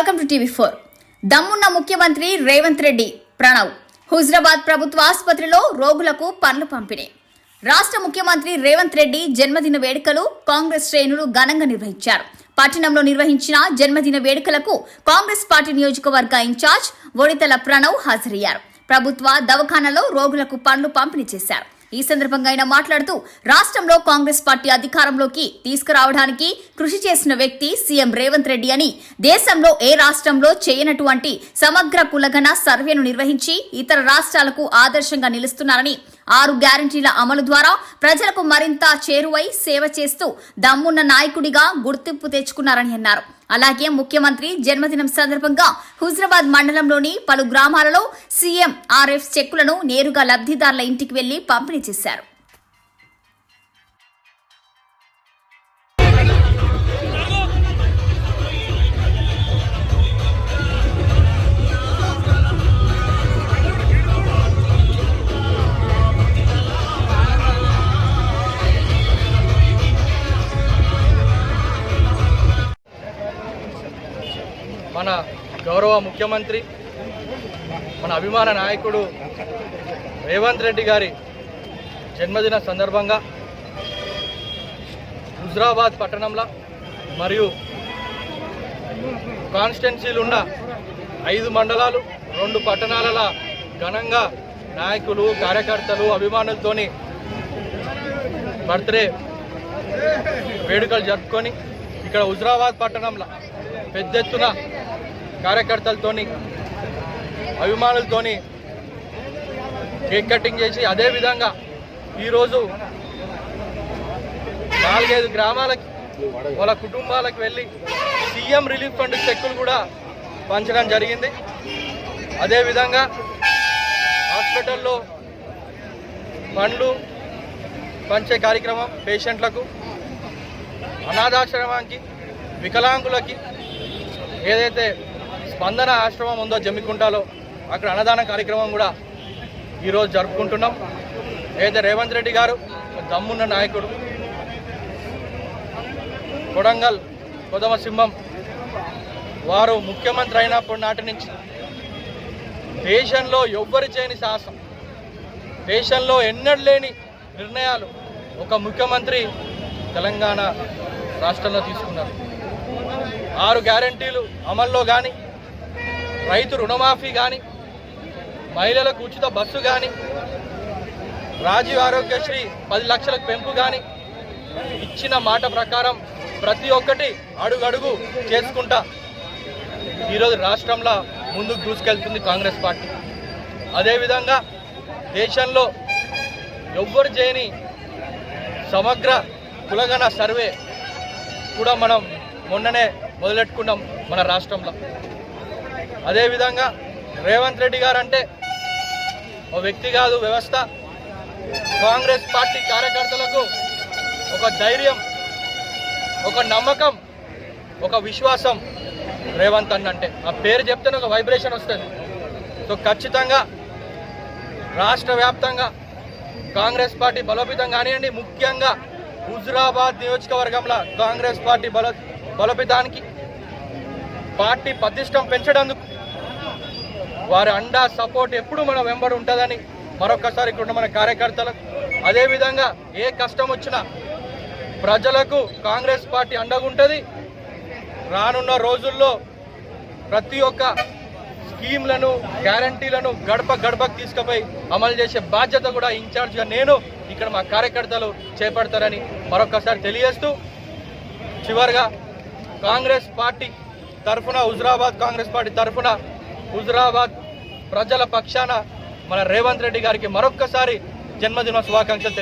Welcome to TV four. దమ్మున్న ముఖ్యమంత్రి రేవంత్ రెడ్డి ప్రణవ్. హుజరాబాద్ ప్రభుత్వ ఆసుపత్రిలో రోగులకు పనులు పంపిణీ. రాష్ట్ర ముఖ్యమంత్రి రేవంత్ రెడ్డి జన్మదిన వేడుకలు కాంగ్రెస్ శ్రేణులు ఘనంగా నిర్వహించారు. పట్టణంలో నిర్వహించిన జన్మదిన వేడుకలకు కాంగ్రెస్ పార్టీ నియోజకవర్గ ఇన్ఛార్జ్ ఒడితల ప్రణవ్ హాజరయ్యారు. ప్రభుత్వ దవాఖానలో రోగులకు పనులు పంపిణీ చేశారు. ఈ సందర్భంగా ఆయన మాట్లాడుతూ రాష్ట్రంలో కాంగ్రెస్ పార్టీ అధికారంలోకి తీసుకురావడానికి కృషి చేసిన వ్యక్తి సీఎం రేవంత్ రెడ్డి అని దేశంలో ఏ రాష్ట్రంలో చేయనటువంటి సమగ్ర కులగణ సర్వేను నిర్వహించి ఇతర రాష్ట్రాలకు ఆదర్శంగా నిలుస్తున్నారని ఆరు గ్యారంటీల అమలు ద్వారా ప్రజలకు మరింత చేరువై సేవ చేస్తూ దమ్మున్న నాయకుడిగా గుర్తింపు తెచ్చుకున్నారని అన్నారు. అలాగే ముఖ్యమంత్రి జన్మదినం సందర్భంగా హుజరాబాద్ మండలంలోని పలు గ్రామాలలో సీఎం ఆర్ఎఫ్ చెక్కులను నేరుగా లబ్ధిదారుల ఇంటికి వెళ్ళి పంపిణీ చేశారు. గౌరవ ముఖ్యమంత్రి మన అభిమాన నాయకుడు రేవంత్ రెడ్డి గారి జన్మదిన సందర్భంగా హుజరాబాద్ పట్టణంలో మరియు కాన్స్టిట్యున్సీలు ఉన్న ఐదు మండలాలు రెండు పట్టణాలలో ఘనంగా నాయకులు కార్యకర్తలు అభిమానులతోని బర్త్డే వేడుకలు జరుపుకొని ఇక్కడ హుజరాబాద్ పట్టణంలో పెద్ద ఎత్తున కార్యకర్తలతోని అభిమానులతోని కేక్ కటింగ్ చేసి అదేవిధంగా ఈరోజు నాలుగైదు గ్రామాలకి వాళ్ళ కుటుంబాలకు వెళ్ళి సీఎం రిలీఫ్ ఫండ్ చెక్కులు కూడా పంచడం జరిగింది. అదేవిధంగా హాస్పిటల్లో పండ్లు పంచే కార్యక్రమం పేషెంట్లకు అనాథాశ్రమానికి వికలాంగులకి ఏదైతే స్పందన ఆశ్రమం ఉందో జమ్మికుంటలో అక్కడ అన్నదాన కార్యక్రమం కూడా ఈరోజు జరుపుకుంటున్నాం. ఏదైతే రేవంత్ రెడ్డి గారు దమ్మున్న నాయకుడు కొడంగల్ కొదమసింహం వారు ముఖ్యమంత్రి అయినప్పటి నాటి నుంచి దేశంలో ఎవ్వరు చేయని సాహసం దేశంలో ఎన్నడూ లేని నిర్ణయాలు ఒక ముఖ్యమంత్రి తెలంగాణ రాష్ట్రంలో తీసుకున్నారు. ఆరు గ్యారంటీలు అమల్లో కానీ రైతు రుణమాఫీ కానీ మహిళలకు ఉచిత బస్సు కానీ రాజీవ్ ఆరోగ్యశ్రీ పది లక్షలకు పెంపు కానీ ఇచ్చిన మాట ప్రకారం ప్రతి ఒక్కటి అడుగడుగు చేసుకుంటా ఈరోజు రాష్ట్రంలో ముందుకు దూసుకెళ్తుంది కాంగ్రెస్ పార్టీ. అదేవిధంగా దేశంలో ఎవ్వరు చేయని సమగ్ర కులగణ సర్వే కూడా మనం మొన్ననే మొదలెట్టుకున్నాం మన రాష్ట్రంలో. అదేవిధంగా రేవంత్ రెడ్డి గారు అంటే ఓ వ్యక్తి కాదు వ్యవస్థ. కాంగ్రెస్ పార్టీ కార్యకర్తలకు ఒక ధైర్యం ఒక నమ్మకం ఒక విశ్వాసం రేవంత్ అన్న అంటే ఆ పేరు చెప్తేనే ఒక వైబ్రేషన్ వస్తుంది. సో ఖచ్చితంగా రాష్ట్ర వ్యాప్తంగా కాంగ్రెస్ పార్టీ బలోపేతం కానివ్వండి ముఖ్యంగా హుజురాబాద్ నియోజకవర్గంలో కాంగ్రెస్ పార్టీ బల బలోపేతానికి పార్టీ పటిష్టం పెంచడానికి వారి అండా సపోర్ట్ ఎప్పుడు మన వెంబడి ఉంటుందని మరొకసారి ఇక్కడ మన కార్యకర్తలకు అదేవిధంగా ఏ కష్టం వచ్చినా ప్రజలకు కాంగ్రెస్ పార్టీ అండగా ఉంటుంది. రానున్న రోజుల్లో ప్రతి ఒక్క స్కీమ్లను గ్యారంటీలను గడప గడపకు తీసుకుపోయి అమలు చేసే బాధ్యత కూడా ఇన్ఛార్జ్గా నేను ఇక్కడ మా కార్యకర్తలు చేపడతారని మరొకసారి తెలియజేస్తూ చివరిగా కాంగ్రెస్ పార్టీ తరఫున హుజరాబాద్ కాంగ్రెస్ పార్టీ తరఫున హుజరాబాద్ ప్రజల పక్షాన మన రేవంత్ రెడ్డి గారికి మరొక్కసారి జన్మదిన శుభాకాంక్షలు తెలియ